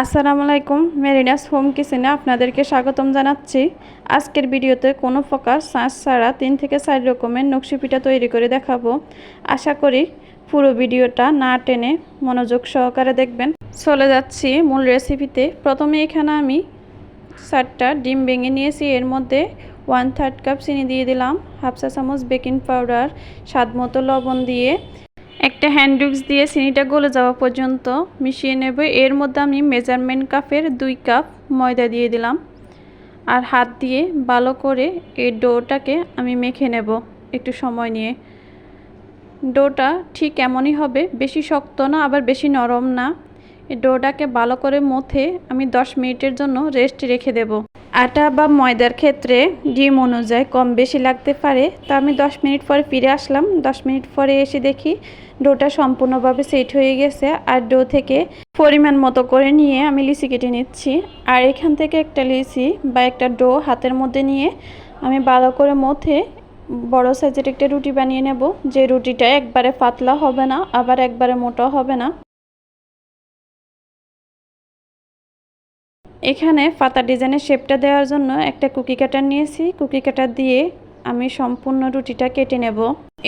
আসসালামু আলাইকুম, মেরিনাস হোম কিচেনে আপনাদেরকে স্বাগতম জানাচ্ছি। আজকের ভিডিওতে কোনো প্রকার সাঁচ ছাড়া তিন থেকে চার রকমের নকশি পিঠা তৈরি করে দেখাবো। আশা করি পুরো ভিডিওটা না টেনে মনোযোগ সহকারে দেখবেন। চলে যাচ্ছি মূল রেসিপিতে। প্রথমে এখানে আমি চারটা ডিম ভেঙে নিয়েছি। এর মধ্যে ওয়ান থার্ড কাপ চিনি দিয়ে দিলাম হাফ চা চামচ বেকিং পাউডার স্বাদ মতো লবণ দিয়ে একটা হ্যান্ড উইক্স দিয়ে চিনিটা গলে যাওয়া পর্যন্ত মিশিয়ে নেব। এর মধ্যে আমি মেজারমেন্ট কাপের দুই কাপ ময়দা দিয়ে দিলাম আর হাত দিয়ে ভালো করে এই ডোটাকে আমি মেখে নেব একটু সময় নিয়ে। ডোটা ঠিক এমনই হবে, বেশি শক্ত না, আবার বেশি নরম না। এই ডোটাকে ভালো করে মথে আমি 10 মিনিটের জন্য রেস্ট রেখে দেব। আটা বা ময়দার ক্ষেত্রে ডিম অনুযায়ী কম বেশি লাগতে পারে, তো আমি 10 মিনিট পরে ফিরে আসলাম। 10 মিনিট পরে এসে দেখি ডোটা সম্পূর্ণভাবে সেট হয়ে গেছে আর ডো থেকে পরিমাণ মতো করে নিয়ে আমি লিচি কেটে নিচ্ছি। আর এখান থেকে একটা লিচি বা একটা ডো হাতের মধ্যে নিয়ে আমি ভালো করে মথে বড় সাইজের একটা রুটি বানিয়ে নেব। যে রুটিটা একবারে পাতলা হবে না, আবার একবারে মোটা হবে না। এখানে পাতা ডিজাইনের শেপটা দেওয়ার জন্য একটা কুকি কাটার নিয়েছি। কুকি কাটার দিয়ে আমি সম্পূর্ণ রুটিটা কেটে নেব।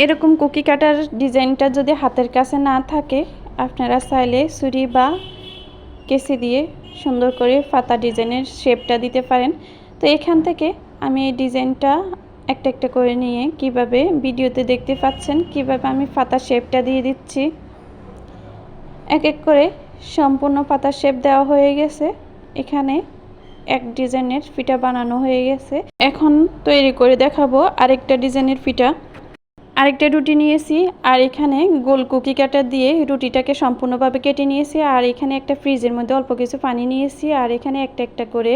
এরকম কুকি কাটার ডিজাইনটা যদি হাতের কাছে না থাকে, আপনারা চাইলে ছুরি বা কেসি দিয়ে সুন্দর করে পাতা ডিজাইনের শেপটা দিতে পারেন। তো এখান থেকে আমি এই ডিজাইনটা একটা একটা করে নিয়ে কীভাবে ভিডিওতে দেখতে পাচ্ছেন, কীভাবে আমি পাতা শেপটা দিয়ে দিচ্ছি। এক এক করে সম্পূর্ণ পাতা শেপ দেওয়া হয়ে গেছে। এখানে এক ডিজাইনের ফিটা বানানো হয়ে গেছে। এখন তৈরি করে দেখাবো আরেকটা ডিজাইনের ফিটা। আরেকটা রুটি নিয়েছি, আর এখানে গোল কুকি কাটা দিয়ে রুটিটাকে সম্পূর্ণভাবে কেটে নিয়েছি, আর এখানে একটা ফ্রিজের মধ্যে অল্প কিছু পানি নিয়েছি, আর এখানে একটা একটা করে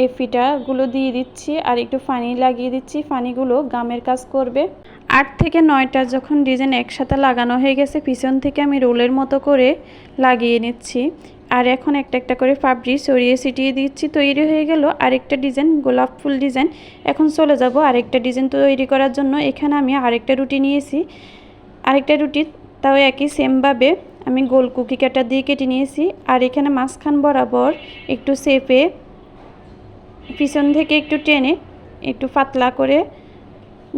এই ফিটাগুলো দিয়ে দিচ্ছি, আর একটু পানি লাগিয়ে দিচ্ছি, পানিগুলো গামের কাজ করবে। আট থেকে নয়টা যখন ডিজাইন একসাথে লাগানো হয়ে গেছে, পিছন থেকে আমি রোলের মতো করে লাগিয়ে নিচ্ছি। আর এখন একটা একটা করে ফাবরি সরিয়ে ছিটিয়ে দিচ্ছি, তৈরি হয়ে গেল আরেকটা ডিজাইন, গোলাপ ফুল ডিজাইন। এখন চলে যাব আরেকটা ডিজাইন তৈরি করার জন্য। এখানে আমি আরেকটা রুটি নিয়েছি। আরেকটা রুটি তাও একই সেমভাবে আমি গোল কুকি কাটা দিয়ে কেটে নিয়েছি। আর এখানে মাঝখান বরাবর একটু সেপে পিছন থেকে একটু টেনে একটু পাতলা করে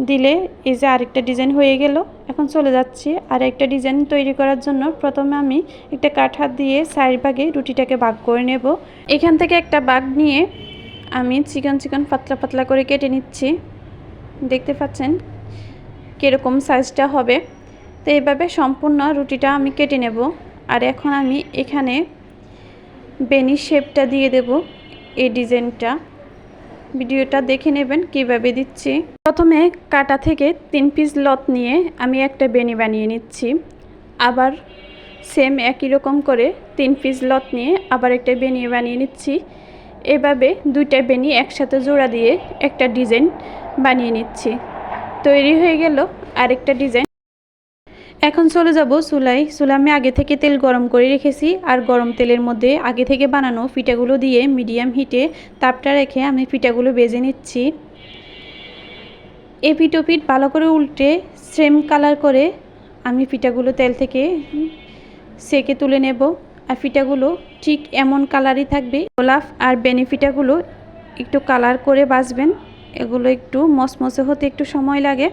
দিলে এই যে আরেকটা ডিজাইন হয়ে গেল, এখন চলে যাচ্ছি। আর একটা ডিজাইন তৈরি করার জন্য প্রথমে আমি একটা কাঠা দিয়ে সাইড ভাগে রুটিটাকে ভাগ করে নেব। এখান থেকে একটা বাঘ নিয়ে আমি চিকন চিকন পাতলা পাতলা করে কেটে নিচ্ছি। দেখতে পাচ্ছেন কীরকম সাইজটা হবে। তো এইভাবে সম্পূর্ণ রুটিটা আমি কেটে নেব। আর এখন আমি এখানে বেনি শেপটা দিয়ে দেব এই ডিজাইনটা। ভিডিওটা দেখে নেবেন কীভাবে দিচ্ছি। প্রথমে কাটা থেকে তিন পিস লত নিয়ে আমি একটা বেনি বানিয়ে নিচ্ছি। আবার সেম একই রকম করে তিন পিস লত নিয়ে আবার একটা বেনি বানিয়ে নিচ্ছি। এভাবে দুইটা বেনি একসাথে জোড়া দিয়ে একটা ডিজাইন বানিয়ে নিচ্ছি। তৈরি হয়ে গেল আরেকটা ডিজাইন। এখন চলে যাব চুলাই চুলা আমি আগে থেকে তেল গরম করে রেখেছি আর গরম তেলের মধ্যে আগে থেকে বানানো পিঠাগুলো দিয়ে মিডিয়াম হিটে তাপটা রেখে আমি পিঠাগুলো বেজে নিচ্ছি। এ পিঠ পিঠ ভালো করে উল্টে সেম কালার করে আমি পিঠাগুলো তেল থেকে সেকে তুলে নেব। আর পিঠাগুলো ঠিক এমন কালারই থাকবে। গোলাপ আর বেনিফিটাগুলো একটু কালার করে বাজবেন। এগুলো একটু মসমসে হতে একটু সময় লাগে।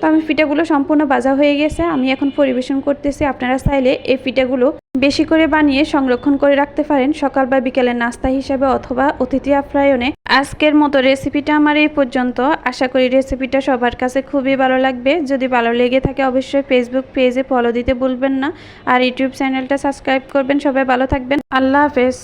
তো আমি পিঠাগুলো সম্পূর্ণ বাজা হয়ে গেছে। আমি এখন পরিবেশন করতেছি। আপনারা চাইলে এই পিঠাগুলো বেশি করে বানিয়ে সংরক্ষণ করে রাখতে পারেন সকাল বা বিকেলের নাস্তা হিসাবে অথবা অতিথি আপ্যায়নে। আজকের মতো রেসিপিটা আমার এই পর্যন্ত। আশা করি রেসিপিটা সবার কাছে খুবই ভালো লাগবে। যদি ভালো লেগে থাকে অবশ্যই ফেসবুক পেজে ফলো দিতে ভুলবেন না। আর ইউটিউব চ্যানেলটা সাবস্ক্রাইব করবেন। সবাই ভালো থাকবেন। আল্লাহ হাফেজ।